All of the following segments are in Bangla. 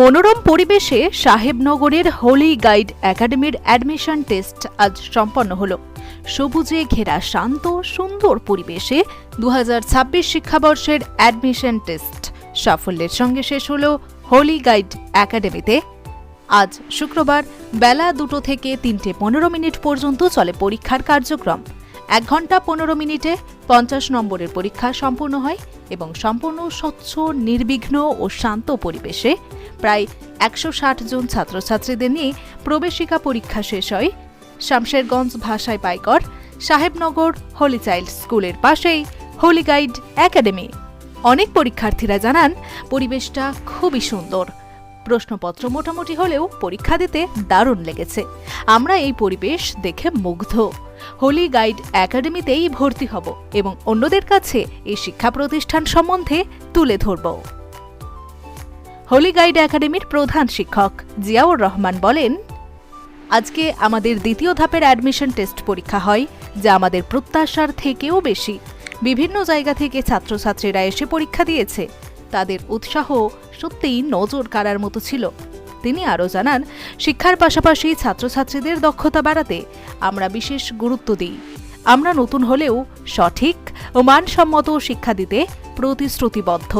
মনোরম পরিবেশে সাহেবনগরের হোলি গাইড একাডেমির অ্যাডমিশন টেস্ট আজ সম্পন্ন হল। সবুজে ঘেরা শান্ত, সুন্দর পরিবেশে দু হাজার ছাব্বিশ শিক্ষাবর্ষের অ্যাডমিশন টেস্ট সাফল্যের সঙ্গে শেষ হল হোলি গাইড একাডেমিতে। আজ শুক্রবার বেলা দুটো থেকে তিনটে পনেরো মিনিট পর্যন্ত চলে পরীক্ষার কার্যক্রম। এক ঘণ্টা পনেরো মিনিটে পঞ্চাশ নম্বরের পরীক্ষা সম্পূর্ণ হয় এবং সম্পূর্ণ স্বচ্ছ, নির্বিঘ্ন ও শান্ত পরিবেশে প্রায় একশো ষাট জন ছাত্রছাত্রীদের নিয়ে প্রবেশিকা পরীক্ষা শেষ হয়। শামশেরগঞ্জ ভাষায় পাইকর, সাহেবনগর হোলি চাইল্ড স্কুলের পাশেই হোলি গাইড একাডেমি। অনেক পরীক্ষার্থীরা জানান, পরিবেশটা খুবই সুন্দর। প্রশ্নপত্র মোটামুটি হলেও পরীক্ষা দিতে দারুণ লেগেছে। আমরা এই পরিবেশ দেখে মুগ্ধ। হোলি গাইড একাডেমিতেই ভর্তি হব এবং অন্যদের কাছে এই শিক্ষা প্রতিষ্ঠান সম্বন্ধে তুলে ধরব। হোলি গাইড একাডেমির প্রধান শিক্ষক জিয়াউর রহমান বলেন, আজকে আমাদের দ্বিতীয় ধাপের অ্যাডমিশন টেস্ট পরীক্ষা হয়, যা আমাদের প্রত্যাশার থেকেও বেশি। বিভিন্ন জায়গা থেকে ছাত্রছাত্রীরা এসে পরীক্ষা দিয়েছে। তাদের উৎসাহ সত্যিই নজর কাড়ার মতো ছিল। তিনি আরও জানান, শিক্ষার পাশাপাশি ছাত্রছাত্রীদের দক্ষতা বাড়াতে আমরা বিশেষ গুরুত্ব দিই। আমরা নতুন হলেও সঠিক ও মানসম্মত শিক্ষা দিতে প্রতিশ্রুতিবদ্ধ।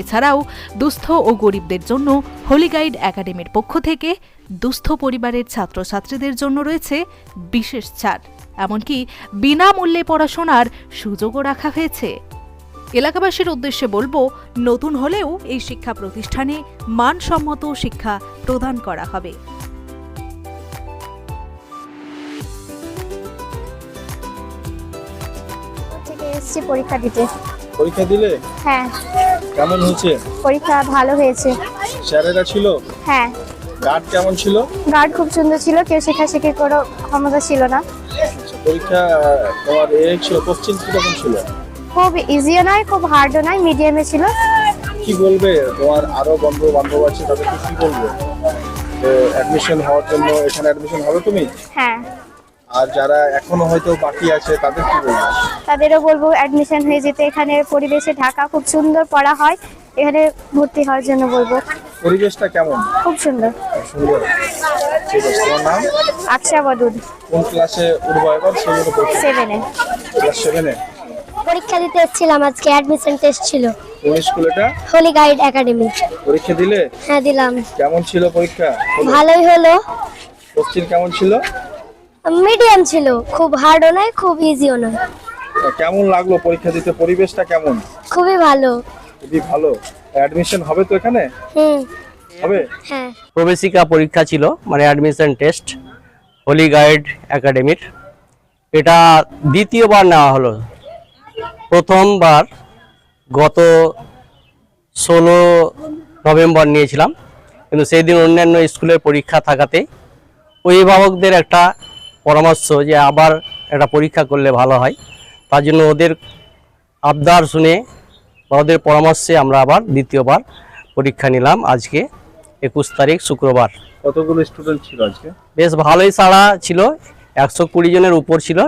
এছাড়াও দুস্থ ও গরিবদের জন্য হোলি গাইড একাডেমির পক্ষ থেকে দুস্থ পরিবারের ছাত্রছাত্রীদের জন্য রয়েছে বিশেষ ছাড়। এমনকি বিনামূল্যে পড়াশোনার সুযোগও রাখা হয়েছে। এলাকাবাসীর উদ্দেশ্যে বলব নতুন হলেও এই শিক্ষা প্রতিষ্ঠানে মানসম্মত শিক্ষা প্রদান করা হবে। এসেছি পরীক্ষা দিতে। পরীক্ষা দিলে? হ্যাঁ। কেমন হয়েছে? পরীক্ষা ভালো হয়েছে। স্যারেরা ছিল? হ্যাঁ। গার্ড কেমন ছিল? গার্ড খুব সুন্দর ছিল কেউ শেখাশেখি কোনো ক্ষমতা ছিল না। আচ্ছা, পরীক্ষা তোমার এ ছিল কোশ্চেন কীরকম ছিল? খুব ইজিও নয় খুব হার্ডও নয় মিডিয়ামে ছিল। কি বলবে? তোমার আরও বন্ধু বান্ধব আছে তাদেরকে কি বলবে? অ্যাডমিশন হওয়ার জন্য এখানে অ্যাডমিশন হবে তুমি? হ্যাঁ। আর যারা এখনও হয়তো বাকি আছে তাদের কি বলবে? তাদেরও বলব অ্যাডমিশন হয়ে যেতে। এখানে পরিবেশে ঢাকা খুব সুন্দর পড়া হয়। এখানে ভর্তি হওয়ার জন্য বলব। পরিবেশটা কেমন? খুব সুন্দর। সুন্দর। ঠিক আছে তোমার নাম? আকশা বদুদ কোন ক্লাসে উঠবো এবার? সেভেনে ক্লাস সেভেনে পরীক্ষা দিতে এসেছিলাম আজকে অ্যাডমিশন টেস্ট ছিল। কোন স্কুলেটা? হোলি গাইড একাডেমি পরীক্ষা দিলে? হ্যাঁ দিলাম। কেমন ছিল পরীক্ষা? ভালোই হলো। কোশ্চেন কেমন ছিল? মিডিয়াম ছিল। খুব হার্ডও নয় খুব ইজিও নয়। কেমন লাগল পরীক্ষা দিতে? পরিবেশটা কেমন? খুবই ভালো। খুবই ভালো। অ্যাডমিশন হবে তো এখানে? হুম। হবে? হ্যাঁ। প্রবেশিকা পরীক্ষা ছিল মানে অ্যাডমিশন টেস্ট হোলি গাইড একাডেমির এটা দ্বিতীয়বার নেওয়া হলো। প্রথমবার গত ষোলো নভেম্বর নিয়েছিলাম। কিন্তু সেই দিন অন্যান্য স্কুলের পরীক্ষা থাকাতে অভিভাবকদের একটা পরামর্শ যে আবার একটা পরীক্ষা করলে ভালো হয়। তার জন্য ওদের আবদার শুনে বা ওদের পরামর্শে আমরা আবার দ্বিতীয়বার পরীক্ষা নিলাম আজকে একুশ তারিখ শুক্রবার। কতগুলো স্টুডেন্ট ছিল আজকে? বেশ ভালোই সাড়া ছিল একশো কুড়ি জনের উপর ছিল।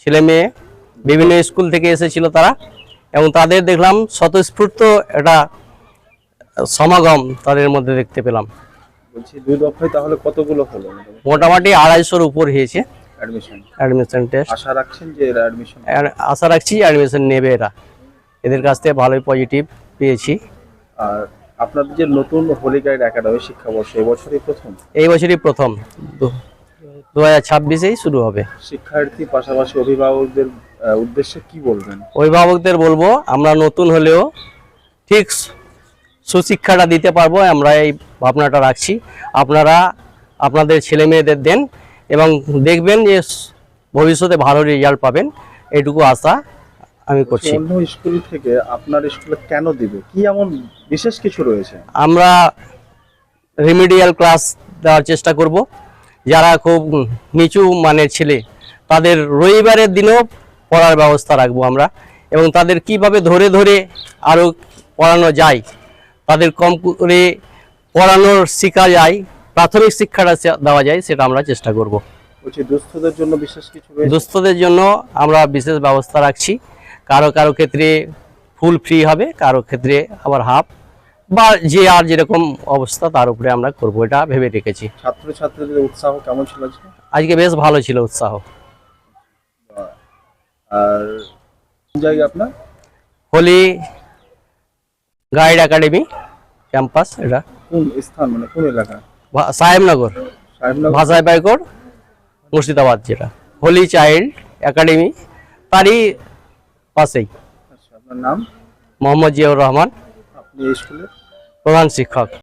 ছেলে মেয়ে বিভিন্ন স্কুল থেকে এসেছিল তারা এবং তাদের দেখলাম স্বতঃস্ফূর্ত একটা সমাগম তাদের মধ্যে দেখতে পেলাম। বলছি দুই দফায় তাহলে কতগুলো হলো? মোটামুটি আড়াইশোর উপর হয়েছে। অ্যাডমিশন অ্যাডমিশন টেস্ট আশা রাখছেন যে এরা অ্যাডমিশন আশা রাখছি অ্যাডমিশন নেবে এরা। এদের কাছ থেকে ভালোই পজিটিভ পেয়েছি। আর আপনাদের যে নতুন হোলি গাইড একাডেমি শিক্ষাবর্ষ এবছরই প্রথম? এই বছরই প্রথম। দু হাজার ছাব্বিশেই শুরু হবে। শিক্ষার্থী পাশাপাশি অভিভাবকদের উদ্দেশ্যে কি বলবেন? অভিভাবকদের বলব আমরা নতুন হলেও ঠিক সুশিক্ষাটা দিতে পারব আমরা এই ভাবনাটা রাখছি। আপনারা আপনাদের ছেলে মেয়েদের দেন এবং দেখবেন যে ভবিষ্যতে ভালো রেজাল্ট পাবেন এটুকু আশা আমি করছি। অন্য স্কুল থেকে আপনার স্কুলে কেন দিবে? কি এমন বিশেষ কিছু রয়েছে? আমরা রিমিডিয়াল ক্লাস দেওয়ার চেষ্টা করব। যারা খুব নিচু মানের ছেলে তাদের রবিবারের দিনও পড়ার ব্যবস্থা রাখব আমরা। এবং তাদের কীভাবে ধরে ধরে আরও পড়ানো যায় তাদের কম করে পড়ানোর শেখা যায় প্রাথমিক শিক্ষাটা দেওয়া যায় সেটা আমরা চেষ্টা করব। দুস্থদের জন্য বিশেষ কিছু দুস্থদের জন্য আমরা বিশেষ ব্যবস্থা রাখছি। কারও কারও ক্ষেত্রে ফুল ফ্রি হবে কারও ক্ষেত্রে আবার হাফ বা যে আর যেরকম অবস্থা তার উপরে আমরা করব এটা ভেবে রেখেছি। ছাত্র ছাত্রীদের উৎসাহ কেমন ছিল আজকে বেশ ভালো ছিল উৎসাহ। আর জায়গা আপনার? হোলি গাইড একাডেমি ক্যাম্পাস এটা। কোন স্থান মানে কোন এলাকা? সাহেবনগর। সাহেবনগর। ভাষায় বাইকর মুর্শিদাবাদ যেটা। হোলি চাইল্ড একাডেমি তারই পাশেই। আচ্ছা আপনার নাম? মোহাম্মদ জিয়াউর রহমান আপনি স্কুলের? প্রধান শিক্ষক।